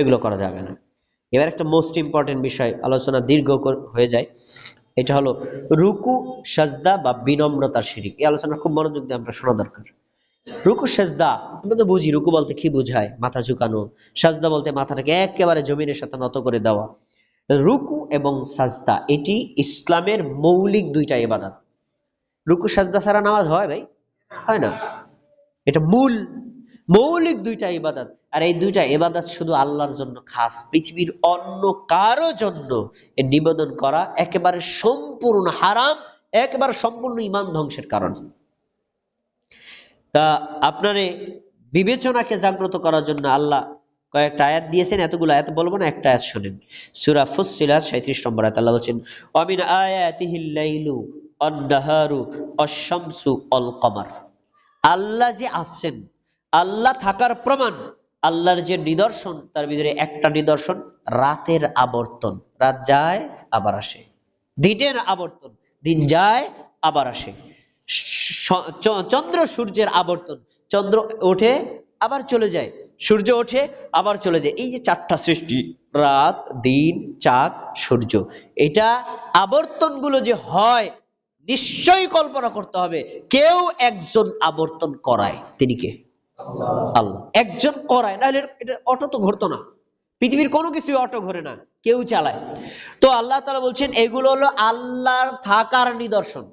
এগুলো করা যাবে না। এবার একটা মোস্ট ইম্পর্টেন্ট বিষয়, আলোচনা দীর্ঘ হয়ে যায়। এটা হলো রুকু, সাজদা বা বিনম্রতার শিরিক। এই আলোচনা খুব মনোযোগ দিয়ে আমরা শোনা দরকার। রুকু, সেজদা, আমরা তো বুঝি রুকু বলতে কি বোঝায়? মাথা ঝুঁকানো। সাজদা বলতে মাথাটাকে একেবারে জমিনের সাথে নত করে দেওয়া। রুকু এবং সাজদা, এটি ইসলামের মৌলিক দুইটা ইবাদত। রুকু, সাজদা ছাড়া নামাজ হয় ভাই হয় না। এটা মূল মৌলিক দুইটা ইবাদত। আর এই দুইটা ইবাদত শুধু আল্লাহর জন্য খাস, পৃথিবীর অন্য কারও জন্য নিবেদন করা একেবারে সম্পূর্ণ হারাম, একেবারে সম্পূর্ণ ইমান ধ্বংসের কারণ। তা আপনারে বিবেচনাকে জাগ্রত করার জন্য আল্লাহ কয়েকটা আয়াত দিয়েছেন, এতগুলো আয়াত বলব না, একটা আয়াত শোনেন। সুরা ফুসসিলাত 37 নম্বর আয়াত, আল্লাহ বলছেন, অমিন আয়াতিহিল লাইলু অন-নাহারু অশ-শামসু অল কমার। আল্লাহ যে আছেন আল্লাহ থাকার প্রমাণ, আল্লাহর যে নিদর্শন, তার ভিতরে একটা নিদর্শন, রাতের আবর্তন। রাত যায়, আবার আসে। দিনের আবর্তন, দিন যায়, আবার আসে। চন্দ্র সূর্যের আবর্তন, চন্দ্র ওঠে, আবার চলে যায়। সূর্য ওঠে, আবার চলে যায়। এই যে চারটা সৃষ্টি, রাত, দিন, চাঁদ, সূর্য, এটা আবর্তনগুলো যে হয়, নিশ্চয়ই কল্পনা করতে হবে, কেউ একজন আবর্তন করায়। তিনি কে? আল্লাহ। একজন করায়, নাহলে এটা অটো তো ঘুরতো না। পৃথিবীর কোনো কিছুই অটো ঘোরে না, কেউ চালায়। তো আল্লাহ তালা বলছেন, এগুলো হলো আল্লাহর থাকার নিদর্শন।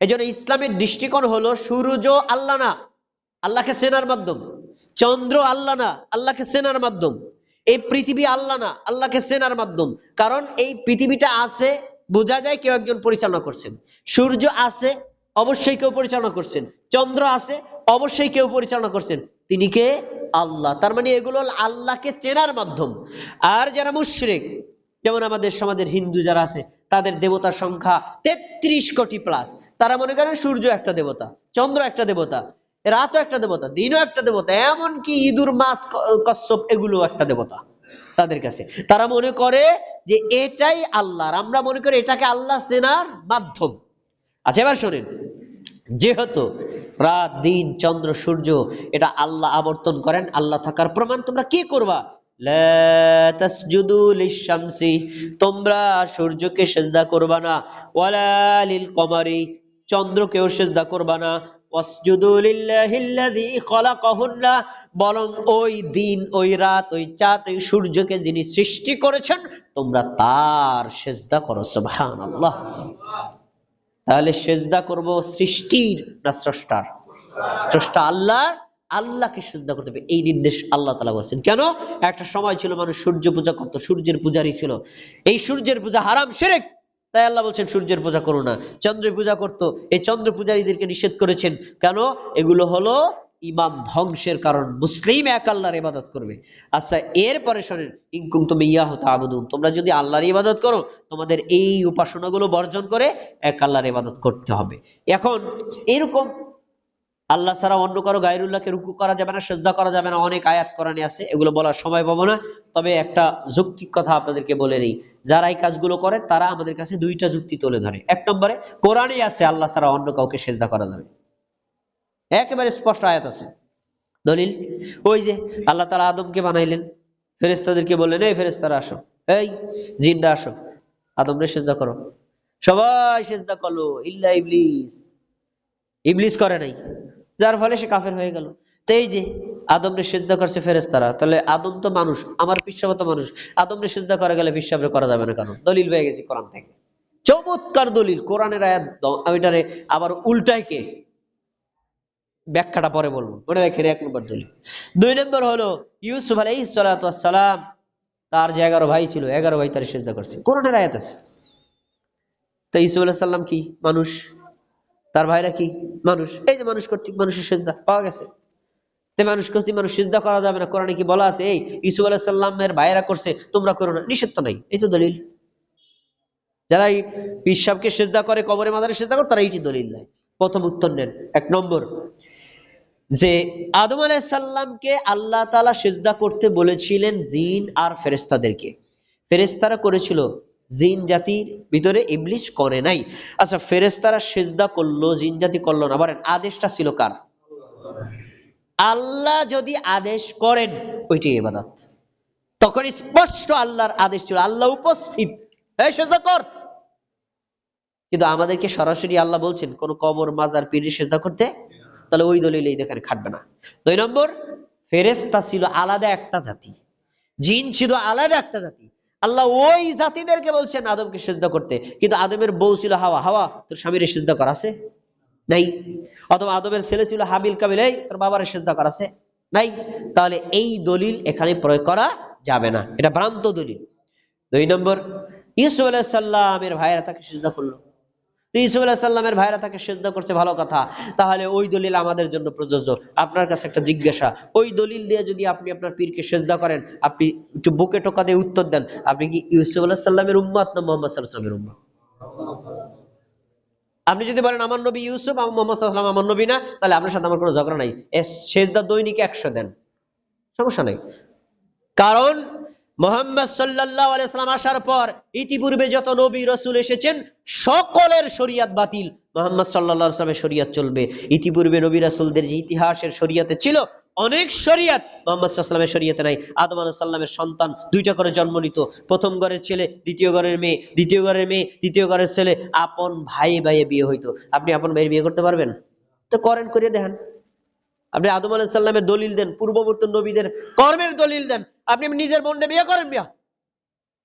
এই জন্য ইসলামের দৃষ্টিকোণ হলো সূর্য আল্লাহ না, আল্লাহকে চেনার মাধ্যম। চন্দ্র আল্লাহ না, আল্লাহকে চেনার মাধ্যম। এই পৃথিবী আল্লাহ না, আল্লাহকে সেনার মাধ্যম। কারণ এই পৃথিবীটা আছে, বোঝা যায় কেউ একজন পরিচালনা করছেন। সূর্য আছে, অবশ্যই কেউ পরিচালনা করছেন। চন্দ্র আছে অবশ্যই কেউ পরিচালনা করছেন। তিনি কে? আল্লাহ। তার মানে এগুলো আল্লাহকে চেনার মাধ্যম। আর যারা মুশরিক, যেমন আমাদের সমাজের হিন্দু যারা আছে, তাদের দেবতার সংখ্যা তেত্রিশ কোটি প্লাস তারা মনে করেন সূর্য একটা দেবতা, চন্দ্র একটা দেবতা, রাতও একটা দেবতা, দিনও একটা দেবতা, এমনকি ইঁদুর, মাছ, ক- কচ্ছপ এগুলো একটা দেবতা তাদের কাছে। তারা মনে করে যে এটাই আল্লাহর। আমরা মনে করি এটাকে আল্লাহ চেনার মাধ্যম। আচ্ছা এবার শোনেন। যেহেতু রাত, দিন, চন্দ্র, সূর্য, এটা আল্লাহ আবর্তন করেন, আল্লাহ থাকার প্রমাণ তোমরা কি করবা? তোমরা সূর্যকে সেজদা করবা না। ওয়ালা লিল কমারি, চন্দ্রকেও সেজদা করবা না। বরং ওই দিন, ওই রাত, ওই চাঁদ, ওই সূর্যকে যিনি সৃষ্টি করেছেন, তোমরা তার সেজদা করো, সুবহানাল্লাহ। তাহলে সেজদা করব সৃষ্টির না স্রষ্টার? স্রষ্টা আল্লাহ, আল্লাহকে সেজদা করতে হবে। এই নির্দেশ আল্লাহ তালা বলছেন। কেন? একটা সময় ছিল মানুষ সূর্য পূজা করতো, সূর্যের পূজারই ছিল। এই সূর্যের পূজা হারাম সেরেক তাই আল্লাহ বলছেন, সূর্যের পূজা করো না। চন্দ্রের পূজা করতো, এই চন্দ্র পূজারীদেরকে নিষেধ করেছেন। কেন? এগুলো হলো ইমান ধ্বংসের কারণ মুসলিম এক আল্লাহর ইবাদত করবে। আচ্ছা এরপরে শোনেন ইনকুম তুমি ইয়া হতো আবুদুন তোমরা যদি আল্লাহর ইবাদত করো, তোমাদের এই উপাসনাগুলো বর্জন করে এক আল্লাহর ইবাদত করতে হবে। এখন, এরকম আল্লাহ ছাড়া অন্য কারও গায়রুল্লাহকে রুকু করা যাবে না, সেজদা করা যাবে না, অনেক আয়াত কোরআনে আছে, এগুলো বলার সময় পাবো না। তবে একটা যৌক্তিক কথা আপনাদেরকে বলে নেই, যারা এই কাজগুলো করে, তারা আমাদের কাছে দুইটা যুক্তি তুলে ধরে। এক নম্বরে কোরআনে আছে, আল্লাহ ছাড়া অন্য কাউকে সেজদা করা যাবে একেবারে স্পষ্ট আয়াত আছে। দলিল, ওই যে আল্লাহ তারা আদমকে বানাইলেন। ফেরেস্তাদেরকে বললেন, এই ফেরেস্তারা আসো, এই জিনরা আসো, আদমরে সেজদা করো। সবাই সেজদা করল, ইল্লা ইবলিস। ইবলিস করে নাই, যার ফলে সে কাফের হয়ে গেল। তো যে আদমরে সেজদা করছে ফেরেস্তারা তাহলে আদম তো মানুষ, আমার পিসাব তো মানুষ, আদমরে সেজদা করা গেলে পিসাবে করা যাবে না কারণ দলিল হয়ে গেছে কোরআন থেকে। চমৎকার দলিল, কোরআনের আয়াত ওইটারে আবার উল্টায় কে? ব্যাখ্যাটা পরে বলব। মনে রাখেন, এক নম্বর দলিল। দুই নম্বর হলো, ইউসুফ সালাতু সালাম তার যে এগারো ভাই ছিল, এগারো ভাই তার সেজদা করছে। কোরআনের আয়াত আছে। তো ইউসুফ আলাইহিস সালাম কি? মানুষ। তার ভাইরা কি? মানুষ। এই যে মানুষ কর্তৃক মানুষের সেজদা পাওয়া গেছে। তে মানুষ কর্তৃক মানুষ সেজদা করা যাবে না। কোরআনে কি বলা আছে? এই ইসুফ আলাহ সাল্লামের ভাইরা করছে, তোমরা করো না। নিষেধ তো নাই। এই তো দলিল। যারা এই পিসাবকে সেজদা করে, কবরে মাদারে সেজদা করে, তারা এইটি দলিল নাই। প্রথম উত্তর নেন। এক নম্বর যে আদম আলাইসাল্লামকে আল্লাহ তালা সেজদা করতে বলেছিলেন জিন আর ফেরেস্তাদেরকে ফেরেস্তারা করেছিল, জিন জাতির ভিতরে ইবলিশ করে নাই। আচ্ছা ফেরেস্তারা সেজদা করল, জিন জাতি করল না। বলেন আদেশটা ছিল কার? আল্লাহ যদি আদেশ করেন ওইটি ইবাদত। তখন স্পষ্ট আল্লাহর আদেশ ছিল, আল্লাহ উপস্থিত। হ্যাঁ সেজদা কর। কিন্তু আমাদেরকে সরাসরি আল্লাহ বলছেন, কোন কবর, মাজার পীরের সেজদা করতে তাহলে ওই দলিল এই খাটবে না। দুই নম্বর ফেরেস্তা ছিল আলাদা একটা জাতি। জিন ছিল আলাদা একটা জাতি। আল্লাহ ওই জাতিদেরকে বলছেন আদমকে সেজদা করতে। কিন্তু আদমের বউ ছিল হাওয়া। হাওয়া, তোর স্বামীর সেজদা করা আছে? নাই। অথবা আদমের ছেলে ছিল হাবিল কাবিল, এই তোর বাবার সেজদা করা আছে? নাই। তাহলে এই দলিল এখানে প্রয়োগ করা যাবে না। এটা ভ্রান্ত দলিল। দুই নম্বর, ইউসুফ আলাহ সাল্লামের ভাইয়েরা তাকে সেজদা করল। তো ইউসুফ আলাহ সাল্লামের ভাইরা তাকে সেজদা করছে, ভালো কথা। তাহলে ওই দলিল আমাদের জন্য প্রযোজ্য। আপনার কাছে একটা জিজ্ঞাসা, ওই দলিল দিয়ে যদি আপনি আপনার পীরকে সেজদা করেন, আপনি একটু বুকে টোকা দিয়ে উত্তর দেন, আপনি কি ইউসুফ আলাহ সাল্লামের উম্মাত না মোহাম্মদ সাল্লামের উম্মাত? আপনি যদি বলেন, আমার নবী ইউসুফ, আমার মোহাম্মদ সাল্লাম আমার নবী না, তাহলে আপনার সাথে আমার কোনো ঝগড়া নাই। সেজদা দৈনিক একশো দেন। সমস্যা নাই। কারণ মোহাম্মদ সাল্লাহ আলাইসালাম আসার পর ইতিপূর্বে যত নবী রসুল এসেছেন, সকলের শরিয়াত বাতিল। মোহাম্মদ সাল্লাহ আসলামের শরিয়াত চলবে। ইতিপূর্বে নবী রাসুলদের যে ইতিহাসের শরিয়াতে ছিল, অনেক শরিয়াত মোহাম্মদ সাল্লামের শরিয়াতে নাই। আদম সাল্লামের সন্তান, দুইটা করে জন্ম নিত। প্রথম ঘরের ছেলে, দ্বিতীয় ঘরের মেয়ে, দ্বিতীয় ঘরের মেয়ে তৃতীয় ঘরের ছেলে, আপন ভাই ভাইয়ে বিয়ে হইতো। আপনি আপন ভাইয়ের বিয়ে করতে পারবেন? তো করেন করে দেখেন আপনি আদম আলাহিসাল্লামের দলিল দেন, পূর্ববর্তী নবীদের কর্মের দলিল দেন। আপনি নিজের বোনকে বিয়ে করেন বিয়া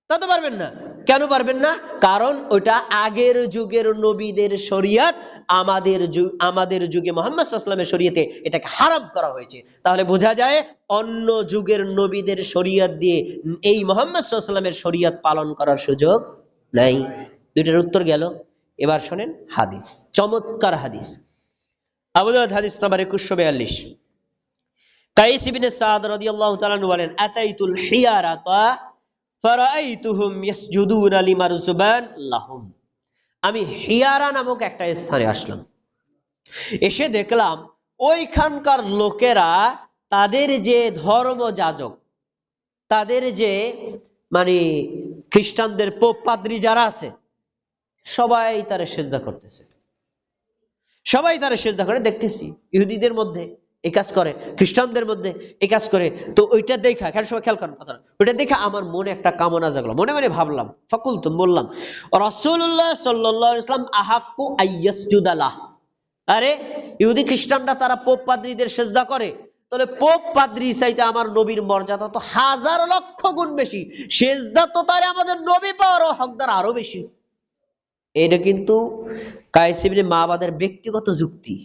তা তো পারবেন না। কেন পারবেন না? কারণ ওটা আগের যুগের নবীদের শরিয়াত, আমাদের যুগ আমাদের যুগে মোহাম্মদ সাল্লামের শরিয়াতে এটাকে হারাম করা হয়েছে। তাহলে বোঝা যায় অন্য যুগের নবীদের শরিয়াত দিয়ে এই মোহাম্মদ সাল্লামের শরিয়াত পালন করার সুযোগ নাই। দুইটার উত্তর গেল। এবার শোনেন হাদিস, চমৎকার হাদিস। হাদিস নাম্বার একুশশো বিয়াল্লিশ। কাইস সাদ তাআলা বলেন, আতাইতুল লাহুম। আমি হিয়ারা নামক একটা স্থানে আসলাম। এসে দেখলাম, ওইখানকার লোকেরা তাদের যে ধর্ম যাজক, তাদের যে মানে খ্রিস্টানদের পোপ পাদ্রী যারা আছে, সবাই তারা সেজদা করতেছে। সবাই তারা সেজদা করে, দেখতেছি। ইহুদিদের মধ্যে এই কাজ করে, খ্রিস্টানদের মধ্যে এই কাজ করে। তো ওইটা দেখা খেয়াল সবাই খেয়াল করেন কথা ওইটা দেখে আমার মনে একটা কামনা জাগলো। মনে মনে ভাবলাম ফকুল তো বললাম রসুল্লাহ সাল্লাহ ইসলাম আহাক্কু আইয়াসজুদালাহ আরে, ইহুদি খ্রিস্টানরা তারা পোপ পাদ্রীদের সেজদা করে। তাহলে পোপ পাদ্রী চাইতে আমার নবীর মর্যাদা তো হাজার লক্ষ গুণ বেশি। সেজদা তো তাহলে আমাদের নবী পাওয়ার হকদার আরও বেশি। এটা কিন্তু কায়েসিবিনে মাবাদের ব্যক্তিগত যুক্তি।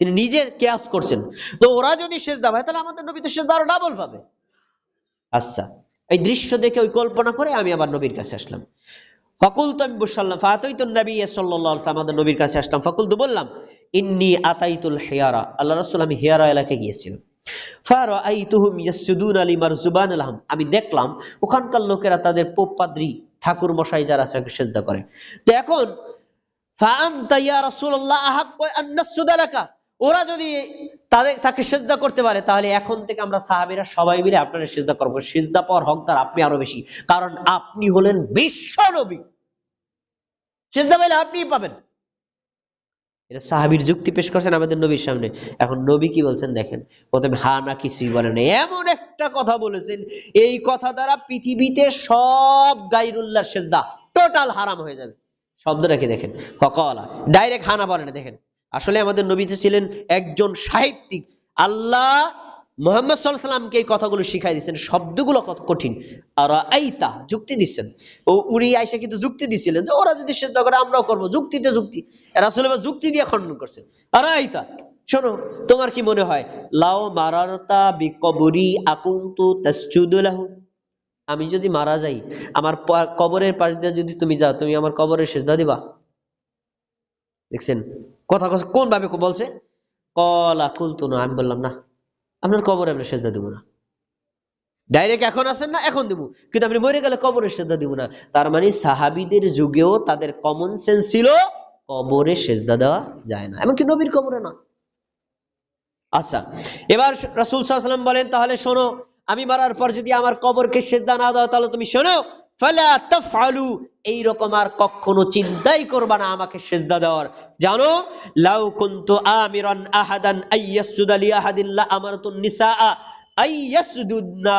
তিনি নিজে কেয়াস করছেন। তো ওরা যদি সেজদা পায়, তাহলে আমাদের নবী তো সেজদা আরও ডাবল পাবে। আচ্ছা এই দৃশ্য দেখে ওই কল্পনা করে আমি আবার নবীর কাছে আসলাম। ফকুল তো আমি বসাল্লাম ফাতই তো নবী সাল্লাহ আমাদের নবীর কাছে আসলাম। ফকুল তো বললাম, ইন্নি আতাইতুল হেয়ারা। আল্লাহ রসুল, আমি হেয়ারা এলাকায় গিয়েছিলাম। আমি দেখলাম, ওখানকার লোকেরা তাদের পোপ পাদ্রি ঠাকুর মশাই যারা আছে সেজদা করে। তো এখন ওরা যদি তাদের, তাকে সেজদা করতে পারে, তাহলে এখন থেকে আমরা সাহাবিরা সবাই মিলে আপনারা সেজদা করব। সেজদা পাওয়ার হকদার আপনি আরও বেশি। কারণ আপনি হলেন বিশ্ব নবী। সেজদা পাইলে আপনিই পাবেন। এটা সাহাবির যুক্তি পেশ করছেন আমাদের নবীর সামনে। এখন নবী কি বলছেন দেখেন, প্রথমে হা না কিছুই বলেন এমন একটা কথা বলেছেন, এই কথা দ্বারা পৃথিবীতে সব গাইরুল্লাহ সেজদা টোটাল হারাম হয়ে যাবে। শব্দ কি দেখেন? ফকলা ডাইরেক্ট হানা বলেন দেখেন। আসলে আমাদের নবীতে ছিলেন একজন সাহিত্যিক, আল্লাহ মোহাম্মদ সাল্লামকে এই কথাগুলো শিখাই দিচ্ছেন শব্দগুলো কত কঠিন। আর আইতা যুক্তি দিচ্ছেন। ও উনি আইসা কিন্তু যুক্তি দিচ্ছিলেন যে ওরা যদি চেষ্টা করে আমরাও করব। যুক্তিতে যুক্তি। এরা আসলে যুক্তি দিয়ে খণ্ডন করছেন। আর আইতা শোনো, তোমার কি মনে হয়? লাও মারারতা বিকবরি আকুন্তু তাসজুদুলাহু আমি যদি মারা যাই, আমার কবরের পাশ দিয়ে যদি তুমি যাও, তুমি আমার কবরের সেজদা দিবা? দেখছেন? কথা কোন ভাবে বলছে? কলা কুলতু, না, আমি বললাম না। আপনার কবরে আমরা সেজদা দিব না। ডাইরেক্ট এখন আসেন না, এখন দিব। কিন্তু আপনি মরে গেলে কবরে সেজদা দিব না। তার মানে সাহাবিদের যুগেও তাদের কমন সেন্স ছিল কবরে সেজদা দেওয়া যায় না। এমনকি নবীর কবরে না। আচ্ছা এবার রাসুল সাল্লাম বলেন, তাহলে শোনো, আমি মারার পর যদি আমার কবরকে সেজদা না দাও, তাহলে তুমি শোনো ফালা এই রকম আর কখনো চিন্তাই করবা না আমাকে সেজদা দেওয়ার। জানো? লাউ কুনতু আমিরান আহাদান আইয়াসজুদা লি আহাদিন লা আমারতুন নিসা আইয়াসজুদনা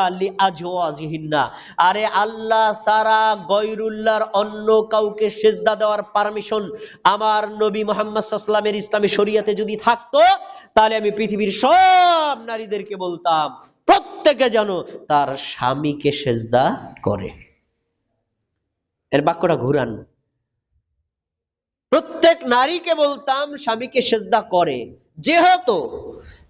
আরে আল্লাহ সারা গয়রুল্লাহর অন্য কাউকে সেজদা দেওয়ার পারমিশন আমার নবী মোহাম্মদ সাল্লামের ইসলামী শরিয়াতে যদি থাকতো, তাহলে আমি পৃথিবীর সব নারীদেরকে বলতাম, প্রত্যেকে যেন তার স্বামীকে সেজদা করে। এর বাক্যটা ঘুরান। প্রত্যেক নারীকে বলতাম, স্বামীকে সেজদা করে। যেহেতু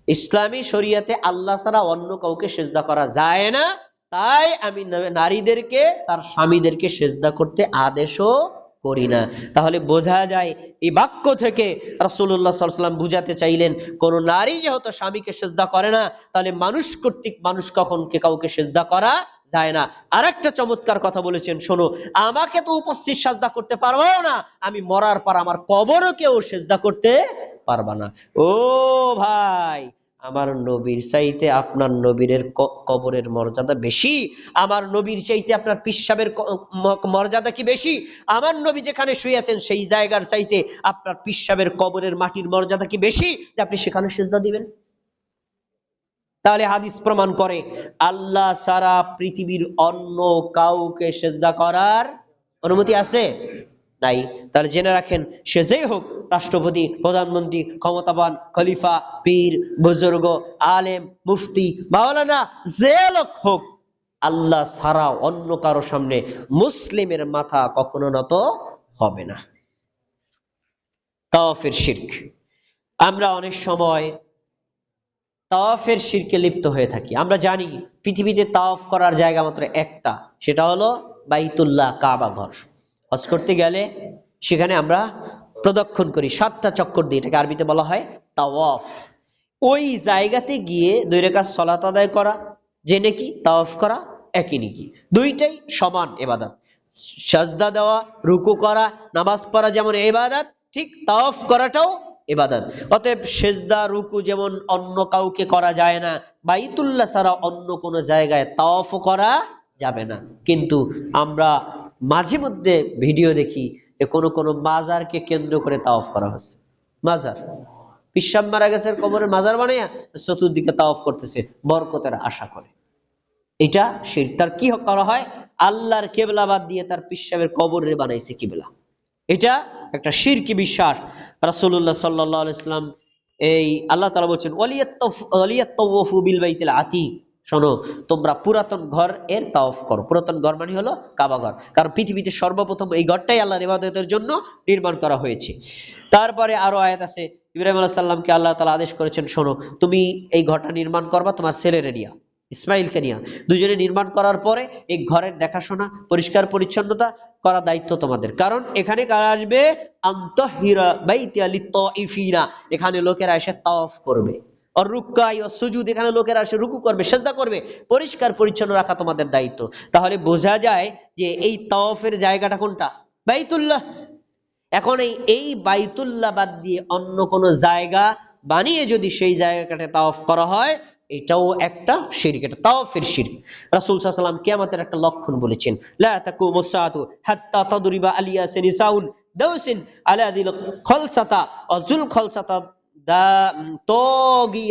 ইসলামী শরিয়াতে আল্লাহ ছাড়া অন্য কাউকে সেজদা করা যায় না, তাই আমি নারীদেরকে, তার স্বামীদেরকে সেজদা করতে আদেশও করি না। তাহলে বোঝা যায় এই বাক্য থেকে রাসূলুল্লাহ সাল্লাম বুঝাতে চাইলেন, কোন নারী যেহেতু স্বামীকে সেজদা করে না, তাহলে মানুষ কর্তৃক মানুষ কখন কে কাউকে সেজদা করা যায় না। আর একটা চমৎকার কথা বলেছেন, শোনো, আমাকে তো উপস্থিত সাজদা করতে পারব না, আমি মরার পর আমার কবরও কেউ সেজদা করতে পারবা না। ও ভাই আমার নবীর চাইতে আপনার নবীরের কবরের মর্যাদা বেশি। আমার নবীর চাইতে আপনার পিসাবের মর্যাদা কি বেশি? আমার নবী যেখানে শুয়ে আছেন, সেই জায়গার চাইতে আপনার পিসাবের কবরের মাটির মর্যাদা কি বেশি? যে আপনি সেখানে সেজদা দিবেন। তাহলে হাদিস প্রমাণ করে, আল্লাহ সারা পৃথিবীর অন্য কাউকে সেজদা করার অনুমতি আছে? নাই। তাহলে জেনে রাখেন, সে যেই হোক, রাষ্ট্রপতি, প্রধানমন্ত্রী, ক্ষমতাবান খলিফা, পীর, বুজুর্গ, আলেম, মুফতি, মাওলানা, যে লোক হোক, আল্লাহ ছাড়া অন্য কারও সামনে মুসলিমের মাথা কখনো নত হবে না। তাওয়াফের শির্ক। আমরা অনেক সময় তাওয়াফের শিরকে লিপ্ত হয়ে থাকি। আমরা জানি, পৃথিবীতে তাওয়াফ করার জায়গা মাত্র একটা, সেটা হলো বাইতুল্লাহ কাবা ঘর। হজ করতে গেলে সেখানে আমরা প্রদক্ষিণ করি, সাতটা চক্কর দিই এটাকে আরবিতে বলা হয় তাওয়াফ। ওই জায়গাতে গিয়ে দুই রেখা সলাত আদায় করা, যে নাকি, তাওয়াফ করা, একই নাকি। দুইটাই সমান এবাদত। সাজদা দেওয়া, রুকু করা, নামাজ পড়া যেমন এবাদত, ঠিক তাওয়াফ করাটাও এবাদত। অতএব সেজদা, রুকু যেমন অন্য কাউকে করা যায় না, বাইতুল্লাহ ছাড়া অন্য কোনো জায়গায় তাওয়াফ করা যাবে না। কিন্তু আমরা মাঝে মধ্যে ভিডিও দেখি যে কোনো কোনো মাজারকে কেন্দ্র করে তাওয়াফ করা হচ্ছে। মাজার। পিসাব মারা গেছে কবরের মাজার বানাইয়া চতুর্দিকে তাওয়াফ করতেছে, বরকতের আশা করে। এটা শির তার কি করা হয়? আল্লাহর কেবলা বাদ দিয়ে তার পিসাবের কবরে বানাইছে কিবলা। এটা একটা শিরকি বিশ্বাস। রাসূলুল্লাহ সাল্লাল্লাহু ইসলাম এই আল্লাহ তালা বলছেন, ওয়ালিয়াত্তাফ- ওয়ালিয়াত্তাওয়াফু বিল বাইতিল আতিক। শোনো, তোমরা পুরাতন ঘর এর তাওয়াফ করো। পুরাতন ঘর মানে হলো কাবা ঘর। কারণ পৃথিবীতে সর্বপ্রথম এই ঘরটাই আল্লাহর ইবাদতের জন্য নির্মাণ করা হয়েছে। তারপরে আরও আয়াত আছে, ইব্রাহিম আলাইহিস সাল্লামকে আল্লাহ তালা আদেশ করেছেন, শোনো, তুমি এই ঘরটা নির্মাণ করবা তোমার ছেলেরে নিয়া ইসমাইলকে নিয়া। দুজনে নির্মাণ করার পরে এই ঘরের দেখাশোনা, পরিষ্কার পরিচ্ছন্নতা করা দায়িত্ব তোমাদের। কারণ এখানে কারা আসবে? আন্তহিরা বাইতিয়া লিত্তাইফিনা। এখানে লোকেরা এসে তাওয়াফ করবে। আর রুক্কাই ও সুজুদ, এখানে লোকেরা এসে রুকু করবে, সেজদা করবে, পরিষ্কার, পরিচ্ছন্ন রাখা তোমাদের দায়িত্ব। তাহলে বোঝা যায় যে এই তাওয়াফের জায়গাটা কোনটা? বাইতুল্লাহ। এখন এই এই বাইতুল্লাহ বাদ দিয়ে অন্য কোনো জায়গা বানিয়ে যদি সেই জায়গাটাতে তাওয়াফ করা হয়, এটাও একটা শিরক, এটা তাওয়াফের শিরক। রাসূল সাল্লাম কিয়ামতের একটা লক্ষণ বলেছেন, লা তাকুমুস সাআতু হাত্তা তাদরিবা আলিয়া নিসাউন দাউসিন আলা দিল খলসাতা ও জুল খলসাতা ঘটনা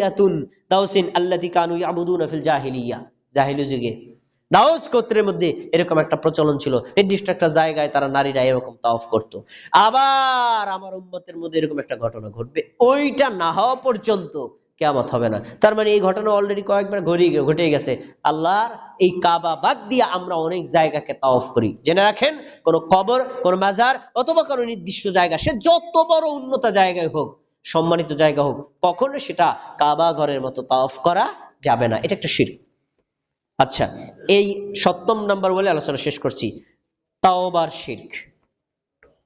ঘটবে। ওইটা না হওয়া পর্যন্ত কেয়ামত হবে না। তার মানে এই ঘটনা অলরেডি কয়েকবার ঘড়ি ঘটে গেছে। আল্লাহর এই কাবা বাদ দিয়ে আমরা অনেক জায়গাকে তাওফ করি। জেনে রাখেন, কোন কবর, কোন মাজার অথবা কোনো নির্দিষ্ট জায়গা, সে যত বড় উন্নত জায়গায় হোক সম্মানিত জায়গা হোক, কখনো সেটা কাবা ঘরের মতো তাওফ করা যাবে না। এটা একটা শির আচ্ছা এই সপ্তম নাম্বার বলে আলোচনা শেষ করছি। তাওবার শির্ক।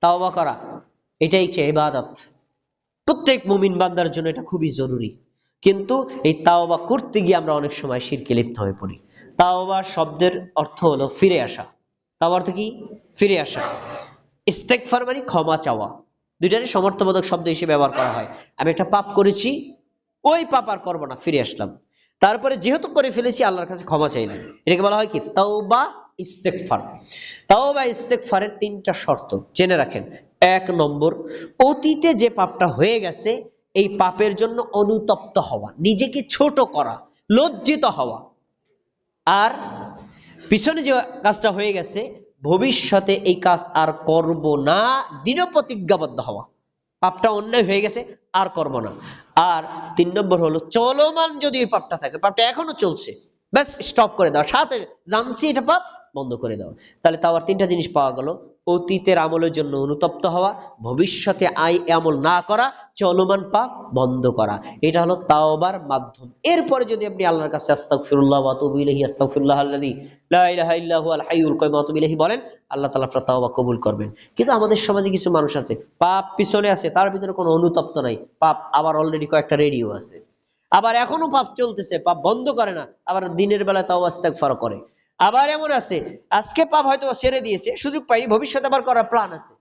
তাওবা করা, এটাই হচ্ছে ইবাদত। প্রত্যেক মুমিন বান্দার জন্য এটা খুবই জরুরি। কিন্তু এই তাওবা করতে গিয়ে আমরা অনেক সময় শিরকে লিপ্ত হয়ে পড়ি। তাওবা শব্দের অর্থ হলো ফিরে আসা। তাও অর্থ কি? ফিরে আসা। ইস্তেকফার মানে ক্ষমা চাওয়া। দুইটারই সমর্থবোধক শব্দ হিসেবে ব্যবহার করা হয়। আমি একটা পাপ করেছি, ওই পাপ আর করব না, ফিরে আসলাম। তারপরে যেহেতু করে ফেলেছি, আল্লাহর কাছে ক্ষমা চাইলাম। এটাকে বলা হয় কি? তাও তাওবা ইস্তেকফার তাওবা ইস্তেকফারের তিনটা শর্ত। জেনে রাখেন, এক নম্বর, অতীতে যে পাপটা হয়ে গেছে, এই পাপের জন্য অনুতপ্ত হওয়া, নিজেকে ছোট করা, লজ্জিত হওয়া। আর পিছনে যে কাজটা হয়ে গেছে ভবিষ্যতে এই কাজ আর করব না, দৃঢ় প্রতিজ্ঞাবদ্ধ হওয়া। পাপটা অন্যায় হয়ে গেছে, আর করব না। আর তিন নম্বর হলো, চলমান যদি ওই পাপটা থাকে, পাপটা এখনও চলছে, ব্যাস স্টপ করে দেওয়া সাথে জানছি এটা পাপ, বন্ধ করে দেওয়া তাহলে তাও আর তিনটা জিনিস পাওয়া গেল। অতীতের আমলের জন্য অনুতপ্ত হওয়া, ভবিষ্যতে আয় আমল না করা, চলমান পাপ বন্ধ করা। এটা হলো তাওবার মাধ্যম। এরপরে যদি আপনি আল্লাহর কাছে আস্তাগফিরুল্লাহ ওয়া আতুবু ইলাইহি, আস্তাগফিরুল্লাহ আল্লাযী লা ইলাহা ইল্লা হুয়াল হাইয়ুল কাইয়ুম ওয়া আতুবু ইলাইহি বলেন, আল্লাহ তাআলা আপনার তাওবা কবুল করবেন। কিন্তু আমাদের সমাজে কিছু মানুষ আছে, পাপ পিছনে আছে, তার ভিতরে কোনো অনুতপ্ত নাই। পাপ আবার অলরেডি কয়েকটা রেডিও আছে। আবার এখনও পাপ চলতেছে, পাপ বন্ধ করে না, আবার দিনের বেলা তাও ইস্তেগফার করে। আবার এমন আছে, আজকে পাপ হয়তো ছেড়ে দিয়েছে, সুযোগ পাইনি, ভবিষ্যতে আবার করার প্ল্যান আছে।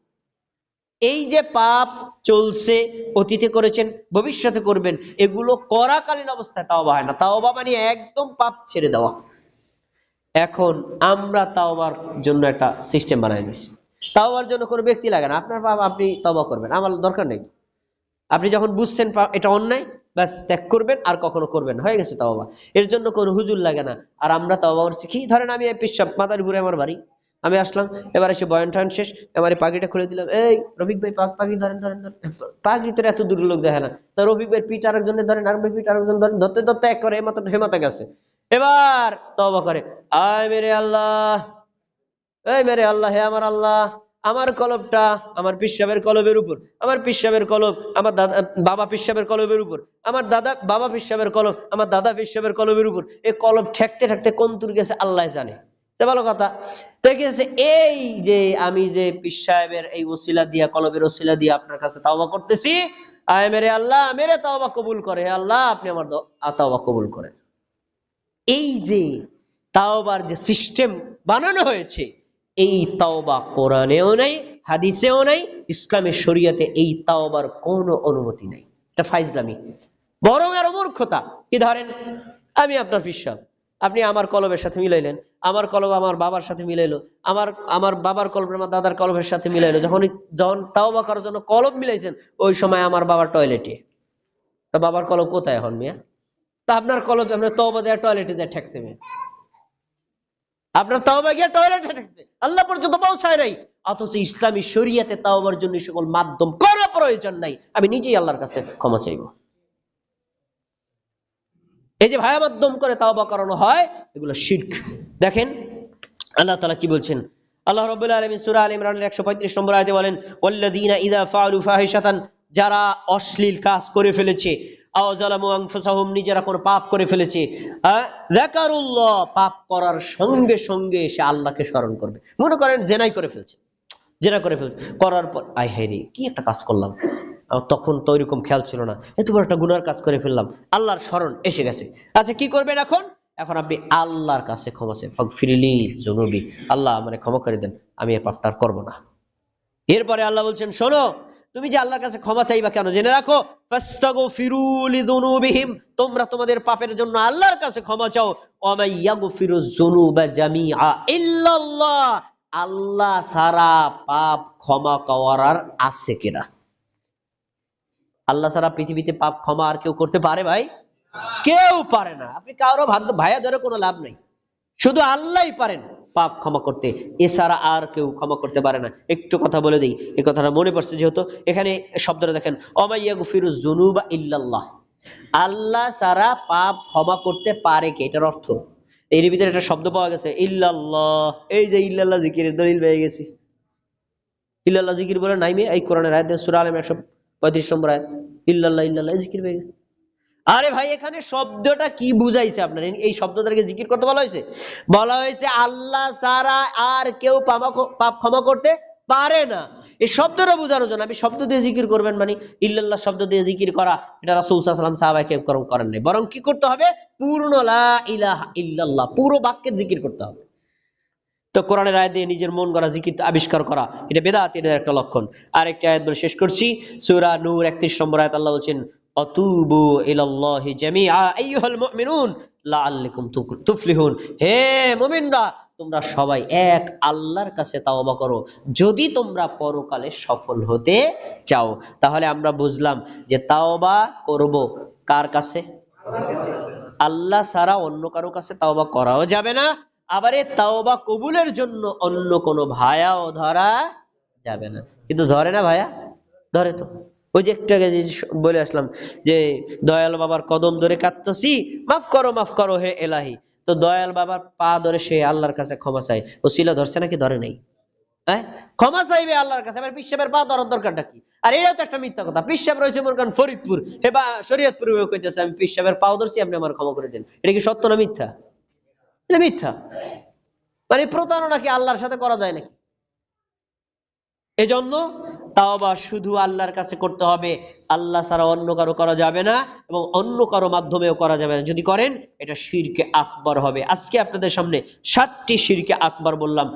এই যে পাপ চলছে, অতীতে করেছেন, ভবিষ্যতে করবেন, এগুলো করাকালীন অবস্থায় তাওবা হয় না। তাওবা মানে একদম পাপ ছেড়ে দেওয়া। এখন আমরা তাওবার জন্য একটা সিস্টেম বানাই নিয়েছি। তাওবার জন্য কোনো ব্যক্তি লাগে না। আপনার পাপ আপনি তওবা করবেন। আমার দরকার নেই। আপনি যখন বুঝছেন এটা অন্যায় ব্যাস, ত্যাগ করবেন আর কখনো করবেন হয়ে গেছে তাওবা। এর জন্য কোনো হুজুর লাগে না। আর আমরা তাওবা করছি কি? ধরেন আমি পিসাব মাদার ঘুরে আমার বাড়ি। আমি আসলাম, এবার এসে বয়ান টয়ন শেষ, এবার এই পাগড়িটা খুলে দিলাম। এই, রফিক ভাই, পাগ পাগড়ি ধরেন ধরেন ধরেন। পাগড়ি তো এত দূর লোক দেখে না। তা রফিক ভাই পিঠ আরেকজনের ধরেন আর ভাই পিঠ আরেকজন ধরেন, ধরতে ধরতে এক করে হেমাতে হেমাতে গেছে। এবার তবা করে, আয় মেরে আল্লাহ, এই মেরে আল্লাহ, হে আমার আল্লাহ আমার কলবটা আমার পিসাবের কলবের উপর, আমার পিসাবের কলব আমার দাদা, বাবা পিসাবের কলবের উপর, আমার দাদা, বাবা পিসাবের কলব আমার দাদা পিসাবের কলবের উপর, এই কলব ঠেকতে ঠেকতে কোন দূর গেছে আল্লাহ জানে। ভালো কথা। তো কি এই যে আমি যে পিস সাহেবের এই ওসিলা দিয়া কলবের ওসিলা দিয়ে আপনার কাছে তাওবা করতেছি, আয় মেরে আল্লাহ, মেরে তাওবা কবুল করে, হে আল্লাহ, আপনি আমার তাওবা কবুল করেন। এই যে তাওবার যে সিস্টেম বানানো হয়েছে এই তাওবা কোরআনেও নাই, হাদিসেও নাই ইসলামের শরিয়াতে এই তাওবার কোনো অনুমতি নাই। এটা ফাইজলামি। বরং আরও মূর্খতা। কি ধরেন? আমি আপনার পিসাব আপনি আমার কলবের সাথে মিলাইলেন, আমার কলব আমার বাবার সাথে মিলাইলো, আমার আমার বাবার কলব, আমার দাদার কলবের সাথে মিলাইলো। যখন যখন তাওবা করার জন্য কলব মিলাইছেন, ওই সময় আমার বাবার টয়লেটে। তা বাবার কলব কোথায় এখন মিয়া? তা আপনার কলব, আপনার তওবা দেয় টয়লেটে যায় ঠেকছে মেয়ে। আপনার তাওবা টয়লেটে ঠেকছে আল্লাহ পর্যন্ত পৌঁছায় নাই। অথচ ইসলামী শরিয়াতে তাওবার জন্য সকল মাধ্যম করা প্রয়োজন নাই। আমি নিজেই আল্লাহর কাছে ক্ষমা চাইব। এই যে ভায়া মাধ্যম করে তাওবা করানো হয়, এগুলো শির্ক। দেখেন, আল্লাহ তাআলা কি বলছেন? আল্লাহ রাব্বুল আলামিন সূরা আল ইমরানের 135 নম্বর আয়াতে বলেন, ওয়াল্লাযীনা ইযা ফাআলু ফাহিশাতান যারা অশ্লীল কাজ করে ফেলেছে আও নিজেরা কোনো পাপ করে ফেলেছে। যাকারুল্লাহ, পাপ করার সঙ্গে সঙ্গে সে আল্লাহকে স্মরণ করবে। মনে করেন জেনাই করে ফেলছে। জেনা করে ফেলছে। করার পর আই হাইরে কি একটা কাজ করলাম। তখন তো ওইরকম খেয়াল ছিল না। এত বড় একটা গুনার কাজ করে ফেললাম। আল্লাহর স্মরণ এসে গেছে। আচ্ছা কি করবেন এখন? এখন আপনি আল্লাহর কাছে ক্ষমা চাই। ফিরিলি জনবি আল্লাহ মানে ক্ষমা করে দেন। আমি এ পাপটা করব না। এরপরে আল্লাহ বলছেন, শোনো তুমি যে আল্লাহর কাছে ক্ষমা চাইবা কেন? জেনে রাখো তোমরা তোমাদের পাপের জন্য আল্লাহর কাছে ক্ষমা চাও। আল্লাহ সারা পাপ ক্ষমা করার আছে কিনা? আল্লাহ সারা পৃথিবীতে পাপ ক্ষমা আর কেউ করতে পারে ভাই? কেউ পারে না। আপনি কারও ভাগ্য ভাইয়া ধরে কোনো লাভ নাই। শুধু আল্লাহই পারেন। পাপ ক্ষমা করতে, এছাড়া আর কেউ ক্ষমা করতে পারে না। একটু কথা বলে দিই, এই কথাটা মনে পড়ছে যেহেতু, এখানে শব্দটা দেখেন অমাইয়া গুফিরু জুনুবা ইল্লাল্লাহ। আল্লাহ সারা পাপ ক্ষমা করতে পারে কে? এটার অর্থ। এর ভিতরে একটা শব্দ পাওয়া গেছে, ইল্লাল্লাহ। এই যে ইল্লাল্লাহ জিকিরের দলিল পেয়ে গেছি। ইল্লাল্লাহ জিকির বলে নাইমে এই কোরআনের আয়াত সূরা আলেম একশো পঁয়ত্রিশ নম্বর আয়াত। ইল্লাল্লাহ ইল্লাল্লাহ জিকির পেয়ে গেছে। আরে ভাই, এখানে শব্দটা কি বুঝাইছে আপনার? এই- শব্দটাকে জিকির করতে বলা হয়েছে? বলা হয়েছে, আল্লাহ সারা আর কেউ পাপ ক্ষমা করতে পারে না। এই শব্দটা বোঝানোর জন্য আপনি শব্দ দিয়ে জিকির করবেন মানে ইল্লাল্লাহ শব্দ দিয়ে জিকির করা, এটা রাসূল আলাইহি সাহাবায়ে কেউ করেন নাই। বরং কি করতে হবে? পূর্ণ লা ইলাহা ইল্লাল্লাহ, পুরো বাক্যের জিকির করতে হবে। তো কোরআনের আয়াত দিয়ে নিজের মন গড়া জিকির আবিষ্কার করা, এটা বেদাত এর একটা লক্ষণ। আরেকটা আয়াত বলে শেষ করছি, সূরা নূর 31 নম্বর আয়াত আল্লাহ বলছেন, অতুবু ইলাল্লাহি জামিআ, আইয়ুহাল মুমিনুন, লাআল্লাকুম তুফলিহুন। হে মুমিনরা, তোমরা সবাই এক, আল্লাহর কাছে তাওবা করো। যদি তোমরা পরকালে সফল হতে চাও, তাহলে আমরা বুঝলাম যে তাওবা করব কার কাছে? আল্লাহ ছাড়া অন্য কারও কাছে তাওবা করাও যাবে না আবার এই তাওবা কবুলের জন্য অন্য কোনো ভায়াও ধরা যাবে না। কিন্তু ধরে না ভায়া? ধরে তো। ওই যে একটু আগে বলে আসলাম যে, দয়াল বাবার কদম ধরে কাঁদতেছি, মাফ করো মাফ করো, হে এলাহি। তো দয়াল বাবার পা ধরে সে আল্লাহর কাছে ক্ষমা চাই ও শিলা ধরছে নাকি? ধরে নাই। হ্যাঁ? ক্ষমা চাইবে আল্লাহর কাছে। আবার পিসাবের পা ধরার দরকারটা কি? আর এটাও তো একটা মিথ্যা কথা। পিসাব রয়েছে মনে করেন ফরিদপুর। হে বা শরীয়তপুর কইতেছে, আমি পিসাবের পাও ধরছি, আপনি আমার ক্ষমা করে দেন। এটা কি সত্য না মিথ্যা? এটা মিথ্যা। মানে প্রতারণা কি আল্লাহর সাথে করা যায় নাকি? এজন্য তাওবা শুধু আল্লাহর কাছে করতে হবে। আল্লাহ ছাড়া অন্য কারও করা যাবে না এবং অন্য কারও মাধ্যমেও করা যাবে না। যদি করেন, এটা শিরকে আকবর হবে। আজকে আপনাদের সামনে সাতটি শিরকে আকবর বললাম।